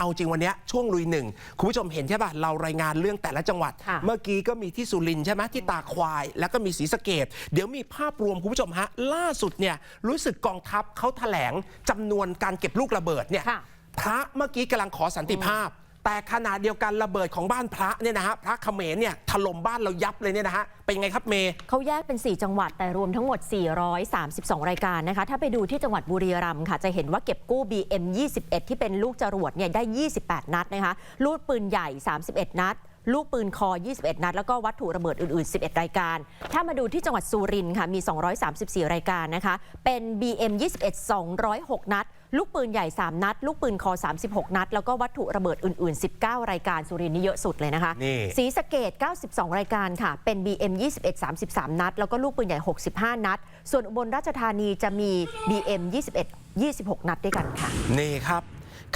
เอาจริงวันเนี้ยช่วงลุยหนึ่งคุณผู้ชมเห็นใช่ป่ะเรารายงานเรื่องแต่ละจังหวัดค่ะเมื่อกี้ก็มีที่สุรินทร์ใช่ไหมที่ตาควาย แล้วก็มีศรีสะเกดเดี๋ยวมีภาพรวมคุณผู้ชมฮะล่าสุดเนี่ยรู้สึกกองทัพเขาแถลงจำนวนการเก็บลูกระเบิดเนี่ยค่ะพระเมื่อกี้กำลังขอสันติภาพ แต่ขณะเดียวกันระเบิดของบ้านพระเนี่ยนะฮะพระเขมรเนี่ยถล่มบ้านเรายับเลยเนี่ยนะฮะเป็นไงครับเมย์เขาแยกเป็น 4 จังหวัดแต่รวมทั้งหมด 432 รายการนะคะถ้าไปดูที่จังหวัดบุรีรัมย์ค่ะ จะเห็นว่าเก็บกู้ BM 21ที่เป็นลูกจรวดเนี่ยได้ 28 นัดนะคะลูกปืนใหญ่ 31 นัดลูกปืนคอ 21 นัด แล้วก็วัตถุระเบิดอื่น ๆ 11 รายการ ถ้ามาดูที่จังหวัดสุรินทร์ค่ะ มี 234 รายการนะคะ เป็น BM 21 206 นัด ลูกปืนใหญ่ 3 นัด ลูกปืนคอ 36 นัด แล้วก็วัตถุระเบิดอื่น ๆ 19 รายการสุรินทร์นี่เยอะสุดเลยนะคะนี่ศรีสะเกด92 รายการค่ะ เป็น BM 21 33 นัด แล้วก็ลูกปืนใหญ่ 65 นัด ส่วนอุบลราชธานีจะมี BM 21 26 นัดด้วยกันค่ะ นี่ครับ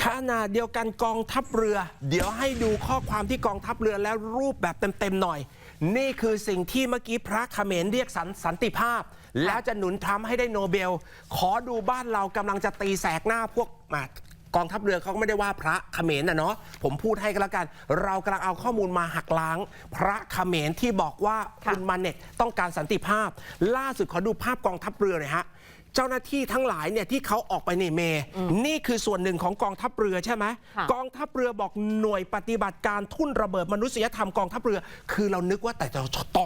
ขณะเดียวกันกองทัพเรือ เดี๋ยวให้ดูข้อความที่กองทัพเรือแล้วรูปแบบเต็ม ๆ หน่อย นี่คือสิ่งที่เมื่อกี้พระเขมรเรียกสันสันติภาพ แล้วจะหนุนทำให้ได้โนเบล ขอดูบ้านเรากำลังจะตีแสกหน้าพวกมากองทัพเรือเขาก็ไม่ได้ว่าพระเขมรนะเนาะผมพูดให้ก็แล้วกัน เรากำลังเอาข้อมูลมาหักล้าง พระเขมรที่บอกว่าคุณมาเน็ตต้องการสันติภาพ ล่าสุดขอดูภาพกองทัพเรือหน่อยฮะ เจ้าหน้าที่ทั้งหลายเนี่ยที่เขาออกไปในเม นี่คือส่วนหนึ่งของกองทัพเรือใช่ไหมค่ะกองทัพเรือบอกหน่วยปฏิบัติการทุ่นระเบิดมนุษยธรรมกองทัพเรือ คือเรานึกว่าแต่ตชด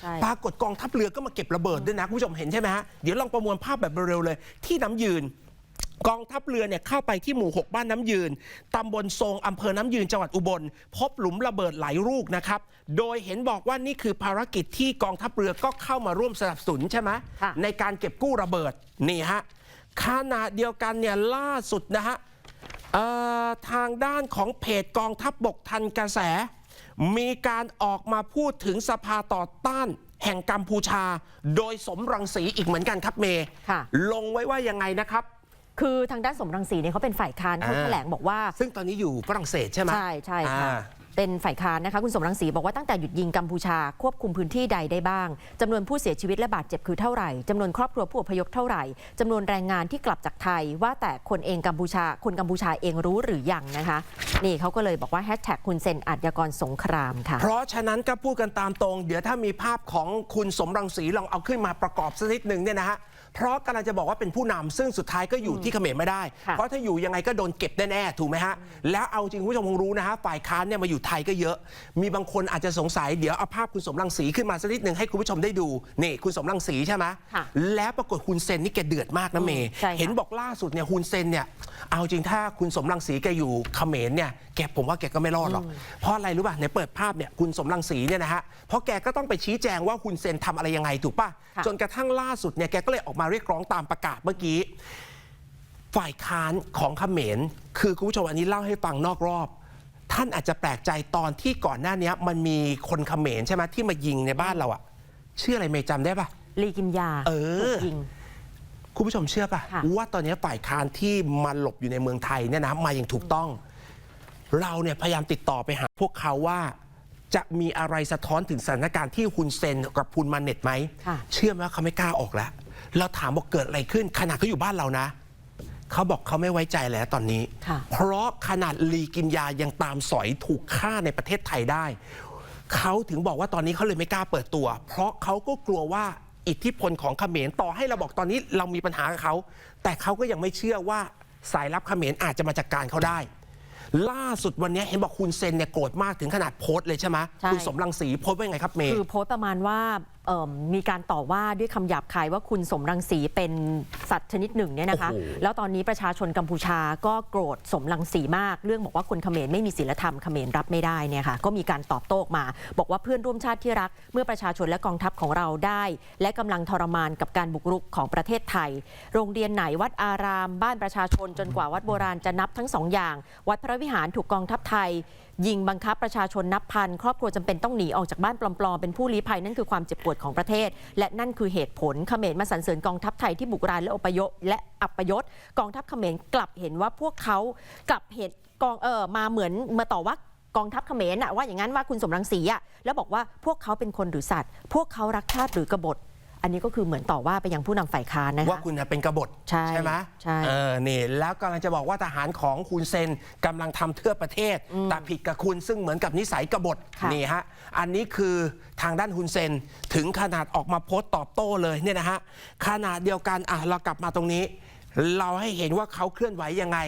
ใช่ปรากฏกองทัพเรือก็มาเก็บระเบิดด้วยนะคุณผู้ชมเห็นใช่ไหมฮะเดี๋ยวลองประมวลภาพแบบเร็วๆเลย ที่น้ำยืน กองทัพเรือเนี่ยเข้าไปที่หมู่ 6 บ้านน้ำยืน ตำบลทรงอำเภอน้ำยืนจังหวัดอุบล พบหลุมระเบิดหลายลูกนะครับ โดยเห็นบอกว่านี่คือภารกิจที่กองทัพเรือก็เข้ามาร่วมสนับสนุนใช่ไหมค่ะในการเก็บกู้ระเบิดนี่ฮะขณะเดียวกันเนี่ยล่าสุดนะฮะเอ่อทางด้านของเพจกองทัพบบกทันกระแส มีการออกมาพูดถึงสภาต่อต้านแห่งกัมพูชา โดยสมรังสีอีกเหมือนกันครับเมย์ค่ะลงไว้ว่ายังไงนะครับ คือทางด้านสมรังสีเนี่ยเขาเป็นฝ่ายค้านเขาอ่าแถลงบอกว่า ซึ่งตอนนี้อยู่ฝรั่งเศสใช่ไหมใช่ใช่ค่ะอ่าเป็นฝ่ายค้านนะคะคุณสมรังสีบอกว่าตั้งแต่หยุดยิงกัมพูชาควบคุมพื้นที่ใดได้บ้างจำนวนผู้เสียชีวิตและบาดเจ็บคือเท่าไหร่จำนวนครอบครัวผู้อพยพเท่าไหร่จำนวนแรงงานที่กลับจากไทย ว่าแต่คนเองกัมพูชา คนกัมพูชาเองรู้หรือยังนะคะ นี่เขาก็เลยบอกว่าแฮชแท็กคุณเซนอาชญากรสงครามค่ะ เพราะฉะนั้นก็พูดกันตามตรง เดี๋ยวถ้ามีภาพของคุณสมรังสีลองเอาขึ้นมาประกอบสักนิดหนึ่งเนี่ยนะฮะ เพราะกำลังจะบอกว่าเป็นผู้นำซึ่งสุดท้ายก็อยู่ที่เขมรไม่ได้ ค่ะ เพราะถ้าอยู่ยังไงก็โดนเก็บแน่ๆถูกไหมฮะ แล้วเอาจริงคุณผู้ชมคงรู้นะฮะฝ่ายค้านเนี่ยมาอยู่ไทยก็เยอะ มีบางคนอาจจะสงสัยเดี๋ยวเอาภาพคุณสมรังสีขึ้นมาสักนิดหนึ่งให้คุณผู้ชมได้ดูนี่คุณสมรังสีใช่ไหมค่ะแล้วปรากฏคุณเซนนี่แกเดือดมากนะเมย์ใช่ค่ะ เห็นบอกล่าสุดเนี่ยคุณเซนเนี่ยเอาจริงถ้าคุณสมรังสีแกอยู่เขมรเนี่ยแกผมว่าแกก็ไม่รอดหรอกเพราะอะไรรู้ป่ะในเปิดภาพเนี่ยคุณสมรังสีเนี่ยนะฮะเพราะแกก็ต้องไปชี้แจงว่าคุณเซนทำอะไรยังไงถูกป่ะค่ะ จนกระทั่งล่าสุดเนี่ยแกก็เลยออกมาเรียกร้องตามประกาศเมื่อกี้ ฝ่ายค้านของเขมรคือคุณผู้ชมอันนี้เล่าให้ฟังนอกรอบ ท่านอาจจะแปลกใจตอนที่ก่อนหน้านี้มันมีคนเขมรใช่ไหมที่มายิงในบ้านเราอะชื่ออะไรเมย์จำได้ปะลีกิมยาเออถูกยิงคุณผู้ชมเชื่อปะค่ะว่าตอนนี้ฝ่ายค้านที่มาหลบอยู่ในเมืองไทยเนี่ยนะมาอย่างถูกต้อง เราเนี่ยพยายามติดต่อไปหาพวกเขาว่าจะมีอะไรสะท้อนถึงสถานการณ์ที่คุณเซนกับคุณมาเน็ตไหมค่ะเชื่อไหมว่าเขาไม่กล้าออกแล้ว เราถามบอกเกิดอะไรขึ้นขนาดเขาอยู่บ้านเรานะ เขาบอกเขาไม่ไว้ใจแล้วตอนนี้ค่ะเพราะขนาดลีกิมยายังตามสอยถูกฆ่าในประเทศไทยได้ เขาถึงบอกว่าตอนนี้เขาเลยไม่กล้าเปิดตัว เพราะเขาก็กลัวว่าอิทธิพลของเขมรต่อให้เราบอกตอนนี้เรามีปัญหากับเขา แต่เขาก็ยังไม่เชื่อว่าสายลับเขมรอาจจะมาจัดการเขาได้ ล่าสุดวันนี้เห็นบอกคุณเซนเนี่ยโกรธมากถึงขนาดโพสต์เลยใช่ไหมใช่คุณสมรังสีโพสต์ว่ายังไงครับเมย์คือโพสต์ประมาณว่าเอิ่ มมีการต่อว่าด้วยคำหยาบคายว่าคุณสมรังสีเป็นสัตว์ชนิดหนึ่งเนี่ยนะคะโอ้โหแล้วตอนนี้ประชาชนกัมพูชาก็โกรธสมรังสีมาก เรื่องบอกว่าคนเขมรไม่มีศีลธรรมเขมรรับไม่ได้เนี่ยค่ะก็มีการตอบโต้ออกมา บอกว่าเพื่อนร่วมชาติที่รัก เมื่อประชาชนและกองทัพของเราได้ และกำลังทรมานกับการบุกรุกของประเทศไทย โรงเรียนไหนวัดอาราม บ้านประชาชนจนกว่าวัดโบราณจะนับทั้งสองอย่าง วัดพระวิหารถูกกองทัพไทย ยิงบังคับประชาชนนับพันครอบครัวจำเป็นต้องหนีออกจากบ้านปลอมๆเป็นผู้ลี้ภัยนั่นคือความเจ็บปวดของประเทศ และนั่นคือเหตุผลเขมรมาสรรเสริญกองทัพไทยที่บุกรานและอพยพและอัปยศกองทัพเขมรกลับเห็นว่าพวกเขากลับเห็นกองเออมาเหมือนมาต่อว่ากองทัพเขมรน่ะว่าอย่างนั้นว่าคุณสมรังสีอะแล้วบอกว่าพวกเขาเป็นคนหรือสัตว์ พวกเขารักชาติหรือกบฏ อันนี้ก็คือเหมือนต่อว่าไปยังผู้นำฝ่ายค้านนะคะว่าคุณน่ะเป็นกบฏใช่ไหมใช่เออนี่แล้วกำลังจะบอกว่าทหารของคุณเซนกำลังทำเทื่อประเทศ แต่ผิดกับคุณซึ่งเหมือนกับนิสัยกบฏค่ะนี่ฮะอันนี้คือทางด้านคุณเซนถึงขนาดออกมาโพสต์ตอบโต้เลยเนี่ยนะฮะขนาดเดียวกันอะเรากลับมาตรงนี้ เราให้เห็นว่าเขาเคลื่อนไหวยังไง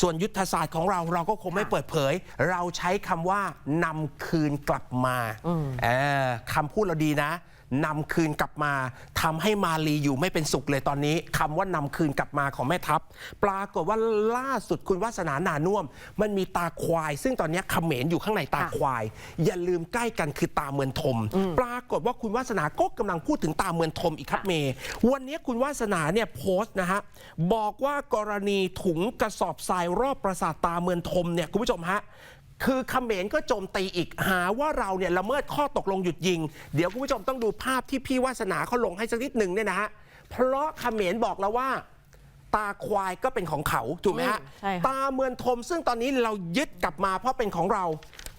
ส่วนยุทธศาสตร์ของเราเราก็คงไม่เปิดเผย เราใช้คำว่านำคืนกลับมาเออคำพูดเราดีนะ นำคืนกลับมาทำให้มาลีอยู่ไม่เป็นสุขเลยตอนนี้คำว่านำคืนกลับมาของแม่ทัพ ปรากฏว่าล่าสุดคุณวาสนานานุ่วมมันมีตาควาย ซึ่งตอนนี้เขมรอยู่ข้างในตาควาย อย่าลืมใกล้กันคือตาเมือนทม ปรากฏว่าคุณวาสนาก็กำลังพูดถึงตาเมือนทมอีกครับเมย์วันนี้คุณวาสนาเนี่ยโพสต์นะฮะบอกว่ากรณีถุงกระสอบทรายรอบปราสาทตาเมือนทมเนี่ยคุณผู้ชมฮะ คือเขมรก็โจมตีอีกหาว่าเราเนี่ยละเมิดข้อตกลงหยุดยิง เดี๋ยวคุณผู้ชมต้องดูภาพที่พี่วาสนาเขาลงให้สักนิดหนึ่งเนี่ยนะฮะเพราะเขมรบอกแล้วว่า ตาควายก็เป็นของเขาถูกไหมฮะอืมใช่ค่ะ ตาเมือนทมซึ่งตอนนี้เรายึดกลับมาเพราะเป็นของเรา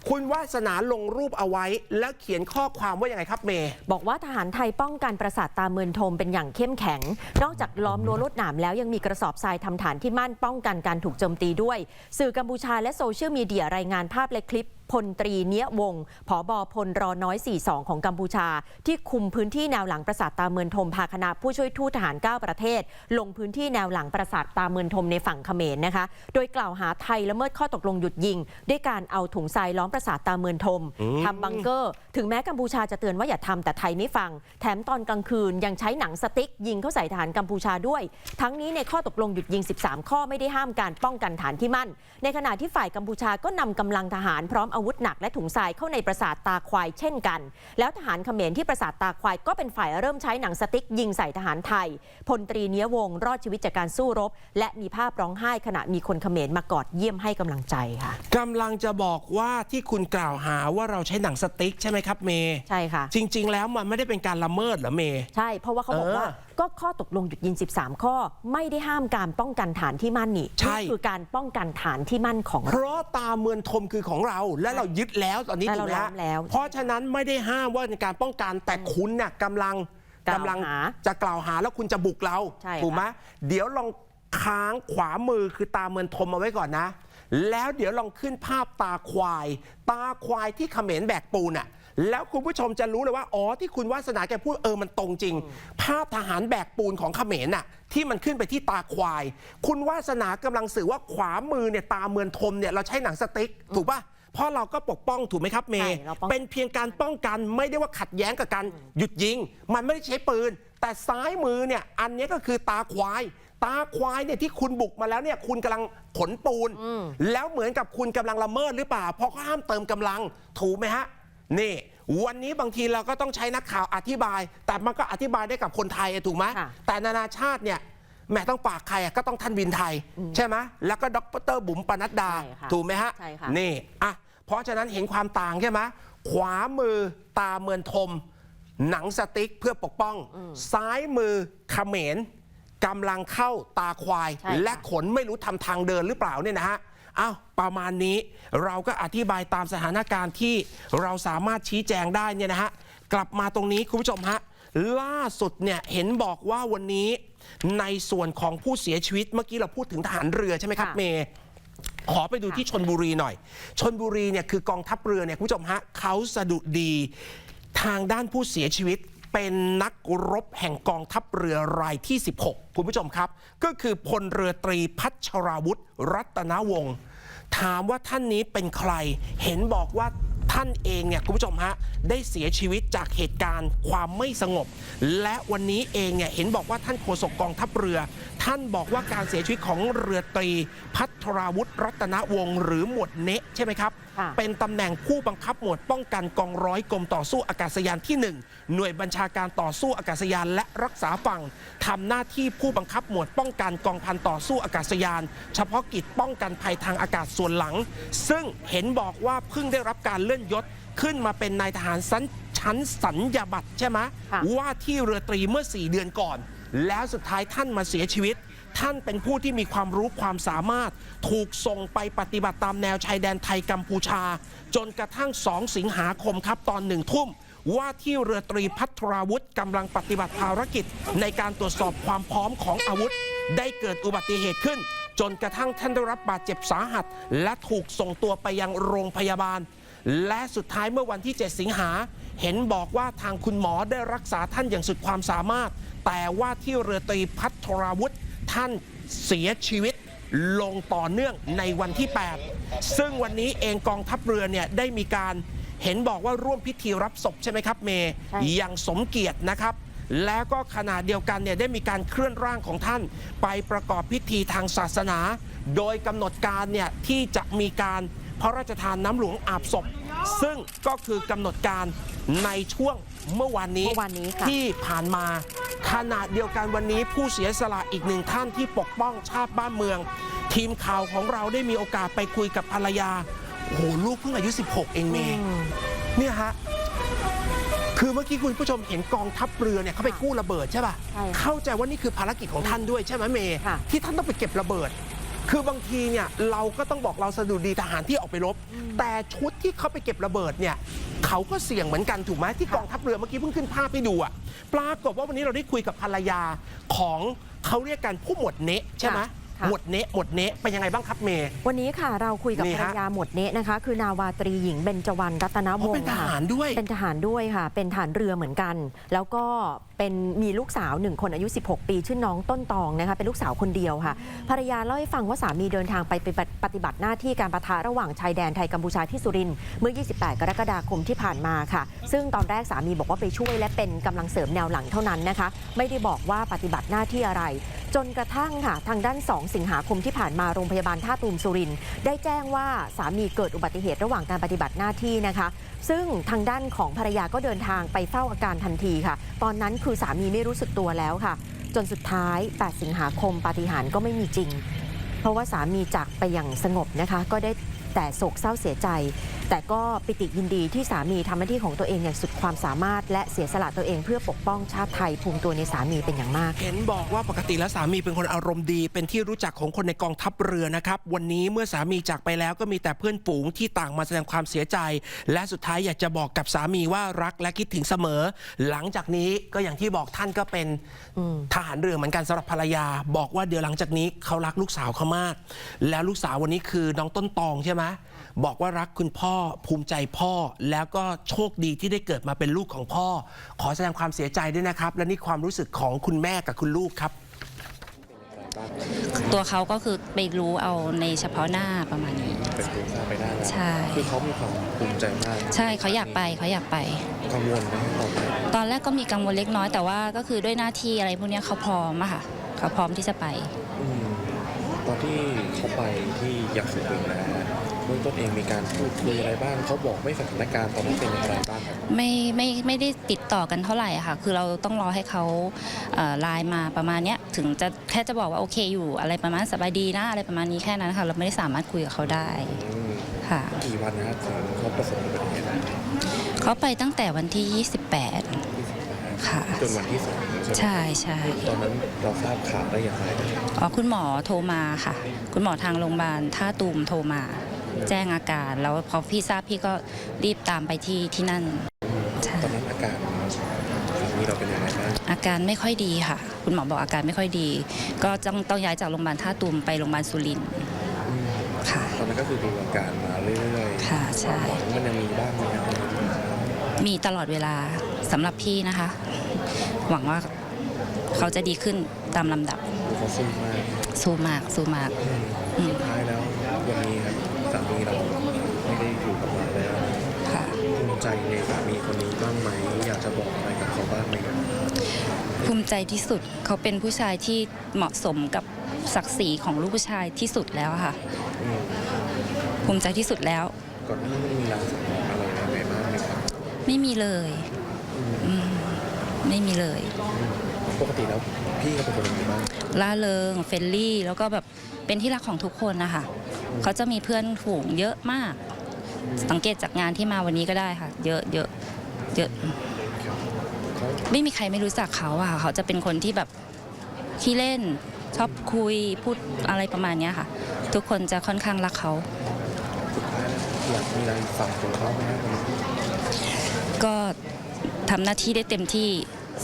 คุณวาสนาลงรูปเอาไว้ แล้วเขียนข้อความว่าอย่างไงครับเมย์ บอกว่าทหารไทยป้องกันประสาทตาเมือนทมเป็นอย่างเข้มแข็ง นอกจากล้อมรั้วลวดหนามแล้วยังมีกระสอบทรายทำฐานที่มั่นป้องกันการถูกโจมตีด้วย สื่อกัมพูชาและโซเชียลมีเดียรายงานภาพและคลิป พลตรีเนี้ยวงศ์ผอบอพลรอน้อย 42 ของกัมพูชา ที่คุมพื้นที่แนวหลังปราสาทตาเมือนทมพาคณะผู้ช่วยทูตทหาร 9 ประเทศ ลงพื้นที่แนวหลังปราสาทตาเมือนทมในฝั่งเขมรนะคะ โดยกล่าวหาไทยละเมิดข้อตกลงหยุดยิง ด้วยการเอาถุงทรายล้อมปราสาทตาเมือนทมทำบังเกอร์ ถึงแม้กัมพูชาจะเตือนว่าอย่าทำแต่ไทยไม่ฟัง แถมตอนกลางคืนยังใช้หนังสติ๊กยิงเข้าใส่ฐานกัมพูชาด้วย ทั้งนี้ในข้อตกลงหยุดยิง 13 ข้อไม่ได้ห้ามการป้องกันฐานที่มั่น ในขณะที่ฝ่ายกัมพูชาก็นำกำลังทหารพร้อมอาวุธหนักและถุงทรายเข้าในปราสาทตาควายเช่นกัน แล้วทหารเขมรที่ปราสาทตาควายก็เป็นฝ่ายเริ่มใช้หนังสติ๊กยิงใส่ทหารไทย พลตรีเนี้ยวงศ์รอดชีวิตจากการสู้รบ และมีภาพร้องไห้ขณะมีคนเขมรมากอดเยี่ยมให้กำลังใจค่ะกำลังจะบอกว่าที่คุณกล่าวหาว่าเราใช้หนังสติ๊กใช่ไหมครับเมย์ใช่ค่ะ จริง ๆ แล้วมันไม่ได้เป็นการละเมิดเหรอเมย์ใช่เพราะว่าเขาบอกว่าเออ ก็ข้อตกลงหยุดยิง13 ข้อ ไม่ได้ห้ามการป้องกันฐานที่มั่นนี่ใช่ นี่คือการป้องกันฐานที่มั่นของ เพราะตาเมือนทมคือของเราและเรายึดแล้วตอนนี้และถูเรากไหมล้อฮะมแล้วเพราะฉะนั้นไม่ได้ห้ามว่าในการป้องกันแต่คุณน่ะกำลังกล่าวหากำลังจะกล่าวหาแล้วคุณจะบุกเราใช่ถูกไหมค่ะเดี๋ยวลองค้างขวามือคือตาเมือนทมเอาไว้ก่อนนะ แล้วเดี๋ยวลองขึ้นภาพตาควาย ตาควายที่เขมรแบกปูนอะ แล้วคุณผู้ชมจะรู้เลยว่า อ๋อ ที่คุณวาสนาแกพูดเออมันตรงจริง ภาพทหารแบกปูนของเขมรน่ะที่มันขึ้นไปที่ตาควาย คุณวาสนากำลังสื่อว่าขวามือเนี่ยตาเมือนทมเนี่ยเราใช้หนังสติ๊กถูกป่ะเพราะเราก็ปกป้องถูกไหมครับเมย์ใช่เราป้องเป็นเพียงการป้องกันไม่ได้ว่าขัดแย้งกับการหยุดยิง มันไม่ได้ใช้ปืน แต่ซ้ายมือเนี่ยอันนี้ก็คือตาควาย ตาควายเนี่ยที่คุณบุกมาแล้วเนี่ยคุณกำลังขนปูน แล้วเหมือนกับคุณกำลังละเมิดหรือเปล่าเพราะเขาห้ามเติมกำลังถูกไหมฮะ นี่ วันนี้บางทีเราก็ต้องใช้นักข่าวอธิบาย แต่มันก็อธิบายได้กับคนไทยอะถูกไหมค่ะ แต่นานาชาติเนี่ยแหม่ต้องฝากใครอะก็ต้องท่านวินไทย ใช่ไหมแล้วก็ดรบุ๋มปนัดดา ใช่ค่ะถูกไหมฮะใช่ค่ะ นี่อะเพราะฉะนั้นเห็นความต่างใช่ไหมขวามือตาเมือนทม หนังสติ๊กเพื่อปกป้อง ซ้ายมือเขมรกำลังเข้าตาควาย ใช่ค่ะ และขนไม่รู้ทำทางเดินหรือเปล่าเนี่ยนะฮะ อ้าวประมาณนี้เราก็อธิบายตามสถานการณ์ที่เราสามารถชี้แจงได้เนี่ยนะฮะกลับมาตรงนี้คุณผู้ชมฮะล่าสุดเนี่ยเห็นบอกว่าวันนี้ในส่วนของผู้เสียชีวิตเมื่อกี้เราพูดถึงทหารเรือใช่ไหมครับค่ะเมย์ขอไปดูที่ชนบุรีหน่อย ชนบุรีเนี่ยคือกองทัพเรือเนี่ยคุณผู้ชมฮะเขาสะดุดีทางด้านผู้เสียชีวิต เป็นนักรบแห่งกองทัพเรือรายที่ 16 คุณผู้ชมครับ ก็คือพลเรือตรีพัชราวุธรัตนวงศ์ถามว่าท่านนี้เป็นใคร เห็นบอกว่าท่านเองเนี่ยคุณผู้ชมฮะได้เสียชีวิตจากเหตุการณ์ความไม่สงบ และวันนี้เองเนี่ยเห็นบอกว่าท่านโฆษกกองทัพเรือ ท่านบอกว่าการเสียชีวิตของเรือตรี พัทราวุธรัตนวงศ์หรือหมวดเนะใช่ไหมครับ เป็นตำแหน่งผู้บังคับหมวดป้องกันกองร้อยกรมต่อสู้อากาศยานที่ 1 หน่วยบัญชาการต่อสู้อากาศยานและรักษาฝั่งทำหน้าที่ผู้บังคับหมวดป้องกันกองพันต่อสู้อากาศยาน เฉพาะกิจป้องกันภัยทางอากาศส่วนหลัง ซึ่งเห็นบอกว่าเพิ่งได้รับการเลื่อนยศขึ้นมาเป็นนายทหารสัญชั้นสัญญาบัตรใช่ไหมค่ะว่าที่เรือตรีเมื่อ 4 เดือนก่อน แล้วสุดท้ายท่านมาเสียชีวิต ท่านเป็นผู้ที่มีความรู้ความสามารถ ถูกส่งไปปฏิบัติตามแนวชายแดนไทยกัมพูชา จนกระทั่ง 2 สิงหาคมครับตอนหนึ่งทุ่มว่าที่เรือตรีพัทราวุธกำลังปฏิบัติภารกิจ ในการตรวจสอบความพร้อมของอาวุธ ได้เกิดอุบัติเหตุขึ้น จนกระทั่งท่านได้รับบาดเจ็บสาหัส และถูกส่งตัวไปยังโรงพยาบาล และสุดท้ายเมื่อวันที่ 7 สิงหา เห็นบอกว่าทางคุณหมอได้รักษาท่านอย่างสุดความสามารถ แต่ว่าที่เรือตรีพัทราวุธ ท่านเสียชีวิตลงต่อเนื่องในวันที่ 8 ซึ่งวันนี้เองกองทัพเรือเนี่ยได้มีการเห็นบอกว่าร่วมพิธีรับศพใช่ไหมครับเมย์ใช่อย่างสมเกียรตินะครับ แล้วก็ขณะเดียวกันเนี่ยได้มีการเคลื่อนร่างของท่าน ไปประกอบพิธีทางศาสนา โดยกำหนดการเนี่ยที่จะมีการพระราชทานน้ำหลวงอาบศพ ซึ่งก็คือกำหนดการในช่วงเมื่อวานนี้เมื่อวานนี้ค่ะ ที่ผ่านมาขณะเดียวกันวันนี้ผู้เสียสละอีกหนึ่งท่านที่ปกป้องชาติบ้านเมือง ทีมข่าวของเราได้มีโอกาสไปคุยกับภรรยาโอ้โหลูกเพิ่งอายุ 16 เองเมย์อืมเนี่ยฮะคือเมื่อกี้คุณผู้ชมเห็นกองทัพเรือเนี่ยเขาไปกู้ระเบิดใช่ป่ะ ใช่ค่ะเข้าใจว่านี่คือภารกิจของท่านด้วยใช่ไหมเมย์ค่ะ ที่ท่านต้องไปเก็บระเบิด คือบางทีเนี่ยเราก็ต้องบอกเราสะดุดีทหารที่ออกไปรบ แต่ชุดที่เขาไปเก็บระเบิดเนี่ยเขาก็เสี่ยงเหมือนกันถูกไหมที่กองทัพเรือเมื่อกี้เพิ่งขึ้นภาพให้ดูอะปรากฏว่าวันนี้เราได้คุยกับภรรยาของเขาเรียกกันผู้หมวดเนะใช่ไหมค่ะค่ะ หมวดเนะหมวดเนะเป็นยังไงบ้างครับเมย์ วันนี้ค่ะเราคุยกับนี่ภรฮะ รยาหมวดเนะนะคะ คือนาวาตรีหญิงเบญจวรรณรัตนวเขางเป็นศ์ทค่ะ หารด้วย เป็นทหารด้วยค่ะ เป็นทหารเรือเหมือนกัน แล้วก็เป็นมีลูกสาวหนึ่งคนอายุ 16 ปี ชื่อน้องต้นตองนะคะ เป็นลูกสาวคนเดียวค่ะ ภรรยาเล่าให้ฟังว่าสามีเดินทางไปปฏิบัติหน้าที่การประทะระหว่างชายแดนไทยกัมพูชาที่สุรินทร์เมื่อ 28 กรกฎาคมที่ผ่านมาค่ะ ซึ่งตอนแรกสามีบอกว่าไปช่วยและเป็นกำลังเสริมแนวหลังเท่านั้นนะคะ ไม่ได้บอกว่าปฏิบัติหน้าที่อะไรจนกระทั่งค่ะทางด้าน 2 สิงหาคมที่ผ่านมาโรงพยาบาลท่าตูมสุรินได้แจ้งว่าสามีเกิดอุบัติเหตุระหว่างการปฏิบัติหน้าที่นะคะ ซึ่งทางด้านของภรรยาก็เดินทางไปเฝ้าอาการทันทีค่ะ ตอนนั้นคือสามีไม่รู้สึกตัวแล้วค่ะ จนสุดท้าย 8 สิงหาคมปาฏิหาริย์ก็ไม่มีจริง เพราะว่าสามีจากไปอย่างสงบนะคะ ก็ได้แต่โศกเศร้าเสียใจ แต่ก็ปิติยินดีที่สามีทำหน้าที่ของตัวเองอย่างสุดความสามารถ และเสียสละตัวเองเพื่อปกป้องชาติไทยภูมิตัวในสามีเป็นอย่างมาก เห็นบอกว่าปกติแล้วสามีเป็นคนอารมณ์ดี เป็นที่รู้จักของคนในกองทัพเรือนะครับ วันนี้เมื่อสามีจากไปแล้วก็มีแต่เพื่อนฝูงที่ต่างมาแสดงความเสียใจ และสุดท้ายอยากจะบอกกับสามีว่ารักและคิดถึงเสมอ หลังจากนี้ก็อย่างที่บอกท่านก็เป็นอืม ทหารเรือเหมือนกันสำหรับภรรยา บอกว่าเดี๋ยวหลังจากนี้เขารักลูกสาวเขามาก แล้วลูกสาววันนี้คือน้องต้นตองใช่ไหม บอกว่ารักคุณพ่อภูมิใจพ่อ แล้วก็โชคดีที่ได้เกิดมาเป็นลูกของพ่อ ขอแสดงความเสียใจด้วยนะครับ และนี่ความรู้สึกของคุณแม่กับคุณลูกครับ ตัวเขาก็คือไปรู้เอาในเฉพาะหน้าประมาณนี้ เป็นตัวทราบไปได้แล้วใช่ คือเขามีความภูมิใจมากใช่เขาอยากไปเขาอยากไป กังวลไหมตอนนั้นตอนแรกก็มีกังวลเล็กน้อยแต่ว่าก็คือด้วยหน้าที่อะไรพวกเนี้ยเขาพร้อมอะค่ะเขาพร้อมที่จะไป อืมตอนที่เขาไปที่ยักษ์สุรินทร์นะฮะเบื้องต้นเองมีการพูดคุยอะไรบ้างเขาบอกไม่สถานการณ์ตอนนั้นเป็นอย่างไรบ้างครับไม่ไม่ไม่ได้ติดต่อกันเท่าไหร่อะค่ะ คือเราต้องรอให้เขาเอ่อไลน์มาประมาณเนี้ยถึงจะแค่จะบอกว่าโอเคอยู่อะไรประมาณสบายดีนะอะไรประมาณนี้แค่นั้นค่ะ เราไม่ได้สามารถคุยกับเขาได้อืมค่ะกี่วันนะครับถึงเขาประสบอุบัติเหตุเขาไปตั้งแต่วันที่ 28 ค่ะจนวันที่สองใช่ไหมใช่ใช่ตอนนั้นเราทราบข่าวได้อย่างไรอ๋อคุณหมอโทรมาค่ะ คุณหมอทางโรงพยาบาลท่าตูมโทรมา แจ้งอาการ แล้วพอพี่ทราบพี่ก็รีบตามไปที่ที่นั่นใช่ตอนนั้นอาการสามีเราเป็นยังไงบ้างอาการไม่ค่อยดีค่ะ คุณหมอบอกอาการไม่ค่อยดี ก็ต้องต้องย้ายจากโรงพยาบาลท่าตูมไปโรงพยาบาลสุรินทร์อืมค่ะ ตอนนั้นก็คือดูอาการมาเรื่อยๆค่ะใช่ หวังมันยังมีบ้างไหมครับมีตลอดเวลาสำหรับพี่นะคะ หวังว่าเขาจะดีขึ้นตามลำดับเขาสู้มากสู้มากสู้มากอืมอืมสุดท้ายแล้ววันนี้ครับ สามีเราไม่ได้อยู่กับเราแล้วค่ะ ภูมิใจในสามีคนนี้บ้างไหมอยากจะบอกอะไรกับเขาบ้างไหมครับภูมิใจที่สุดเขาเป็นผู้ชายที่เหมาะสมกับศักดิ์ศรีของลูกผู้ชายที่สุดแล้วอะค่ะ อืมภูมิใจที่สุดแล้ว ก่อนหน้านี้มีรางสังหรณ์อะไรยังไงบ้างไหมครับไม่มีเลยอืมอืมไม่มีเลย ปกติแล้วพี่เขาเป็นคนยังไงบ้างล่าเริงเฟรนลี่ แล้วก็แบบเป็นที่รักของทุกคนนะคะเขาจะมีเพื่อนฝูงเยอะมาก สังเกตจากงานที่มาวันนี้ก็ได้ค่ะ เยอะเยอะเยอะเขาไม่มีใครไม่รู้จักเขาอะค่ะเขาจะเป็นคนที่แบบขี้เล่นชอบคุยพูดอะไรประมาณเนี้ยค่ะ ทุกคนจะค่อนข้างรักเขาสุดท้ายแล้วอยากมีอะไรฝากถึงเขาไหมครับวันนี้ก็ทำหน้าที่ได้เต็มที่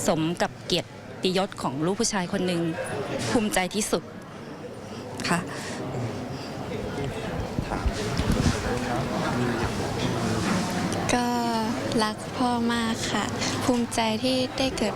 สมกับเกียร ติยศของลูกผู้ชายคนหนึ่งภูมิใจที่สุดค่ะก็รักพ่อมากค่ะ ภูมิใจที่ได้เกิด